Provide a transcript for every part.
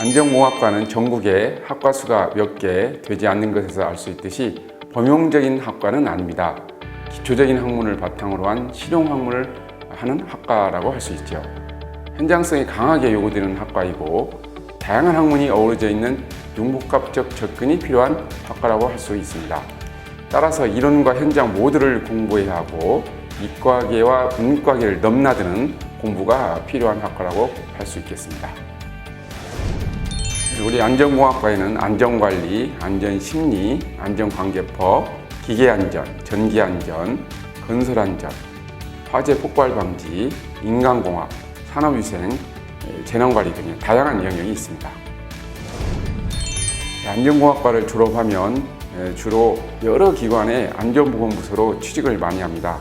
안전공학과는 전국에 학과 수가 몇 개 되지 않는 것에서 알 수 있듯이 범용적인 학과는 아닙니다. 기초적인 학문을 바탕으로 한 실용 학문을 하는 학과라고 할 수 있죠. 현장성이 강하게 요구되는 학과이고 다양한 학문이 어우러져 있는 융복합적 접근이 필요한 학과라고 할 수 있습니다. 따라서 이론과 현장 모두를 공부해야 하고 이과계와 문과계를 넘나드는 공부가 필요한 학과라고 할 수 있겠습니다. 우리 안전공학과에는 안전관리, 안전심리, 안전관계법, 기계안전, 전기안전, 건설안전, 화재 폭발 방지, 인간공학, 산업위생, 재난관리 등의 다양한 영역이 있습니다. 안전공학과를 졸업하면 주로 여러 기관의 안전보건부서로 취직을 많이 합니다.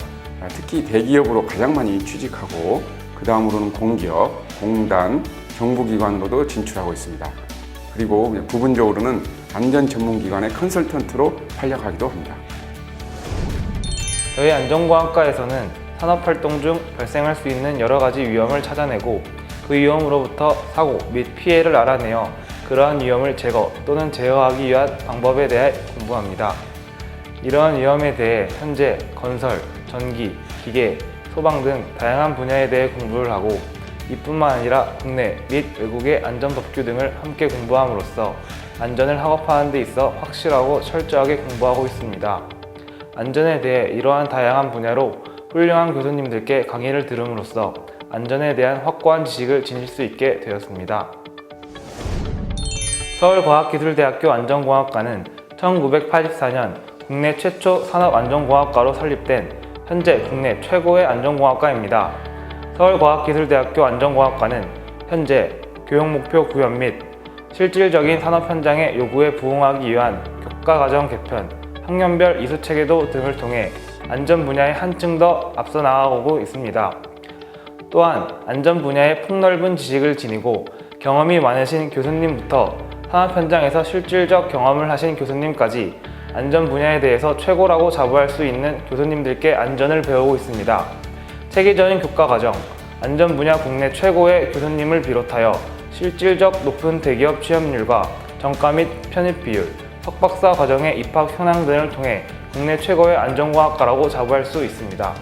특히 대기업으로 가장 많이 취직하고 그 다음으로는 공기업, 공단, 정부기관으로도 진출하고 있습니다. 그리고 부분적으로는 안전 전문기관의 컨설턴트로 활약하기도 합니다. 저희 안전공학과에서는 산업활동 중 발생할 수 있는 여러 가지 위험을 찾아내고 그 위험으로부터 사고 및 피해를 알아내어 그러한 위험을 제거 또는 제어하기 위한 방법에 대해 공부합니다. 이러한 위험에 대해 현재 건설, 전기, 기계, 소방 등 다양한 분야에 대해 공부를 하고 이뿐만 아니라 국내 및 외국의 안전법규 등을 함께 공부함으로써 안전을 학업하는 데 있어 확실하고 철저하게 공부하고 있습니다. 안전에 대해 이러한 다양한 분야로 훌륭한 교수님들께 강의를 들음으로써 안전에 대한 확고한 지식을 지닐 수 있게 되었습니다. 서울과학기술대학교 안전공학과는 1984년 국내 최초 산업안전공학과로 설립된 현재 국내 최고의 안전공학과입니다. 서울과학기술대학교 안전공학과는 현재 교육 목표 구현 및 실질적인 산업 현장의 요구에 부응하기 위한 교과과정 개편, 학년별 이수체계도 등을 통해 안전 분야에 한층 더 앞서 나아가고 있습니다. 또한 안전 분야의 폭넓은 지식을 지니고 경험이 많으신 교수님부터 산업 현장에서 실질적 경험을 하신 교수님까지 안전 분야에 대해서 최고라고 자부할 수 있는 교수님들께 안전을 배우고 있습니다. 체계적인 교과 과정, 안전 분야 국내 최고의 교수님을 비롯하여 실질적 높은 대기업 취업률과 정가 및 편입 비율, 석박사 과정의 입학 현황 등을 통해 국내 최고의 안전공학과라고 자부할 수 있습니다.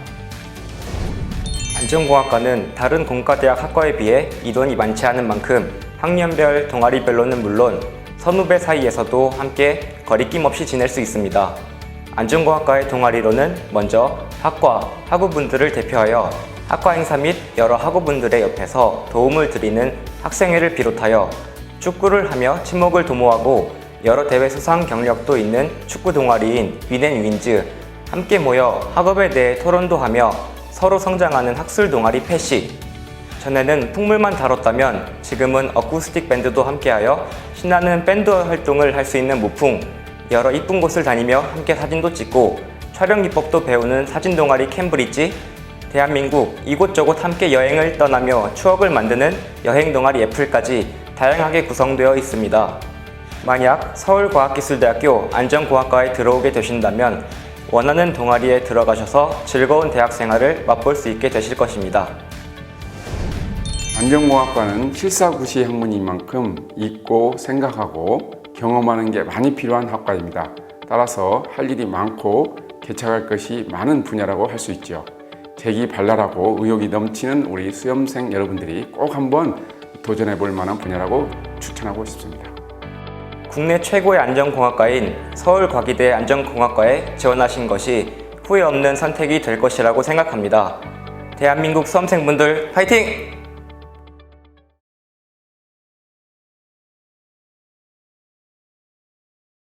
안전공학과는 다른 공과대학 학과에 비해 인원이 많지 않은 만큼 학년별, 동아리별로는 물론 선후배 사이에서도 함께 거리낌 없이 지낼 수 있습니다. 안전공학과의 동아리로는 먼저 학과, 학우분들을 대표하여 학과 행사 및 여러 학우분들의 옆에서 도움을 드리는 학생회를 비롯하여 축구를 하며 친목을 도모하고 여러 대회 수상 경력도 있는 축구 동아리인 위넨윈즈 함께 모여 학업에 대해 토론도 하며 서로 성장하는 학술 동아리 패시. 전에는 풍물만 다뤘다면 지금은 어쿠스틱 밴드도 함께하여 신나는 밴드 활동을 할 수 있는 무풍 여러 이쁜 곳을 다니며 함께 사진도 찍고 촬영 기법도 배우는 사진 동아리 캠브리지 대한민국 이곳저곳 함께 여행을 떠나며 추억을 만드는 여행 동아리 애플까지 다양하게 구성되어 있습니다. 만약 서울과학기술대학교 안전공학과에 들어오게 되신다면 원하는 동아리에 들어가셔서 즐거운 대학 생활을 맛볼 수 있게 되실 것입니다. 안전공학과는 실사구시 학문인 만큼 읽고 생각하고 경험하는 게 많이 필요한 학과입니다. 따라서 할 일이 많고 개척할 것이 많은 분야라고 할 수 있죠. 재기 발랄하고 의욕이 넘치는 우리 수험생 여러분들이 꼭 한번 도전해 볼 만한 분야라고 추천하고 싶습니다. 국내 최고의 안전공학과인 서울과기대 안전공학과에 지원하신 것이 후회 없는 선택이 될 것이라고 생각합니다. 대한민국 수험생분들 화이팅!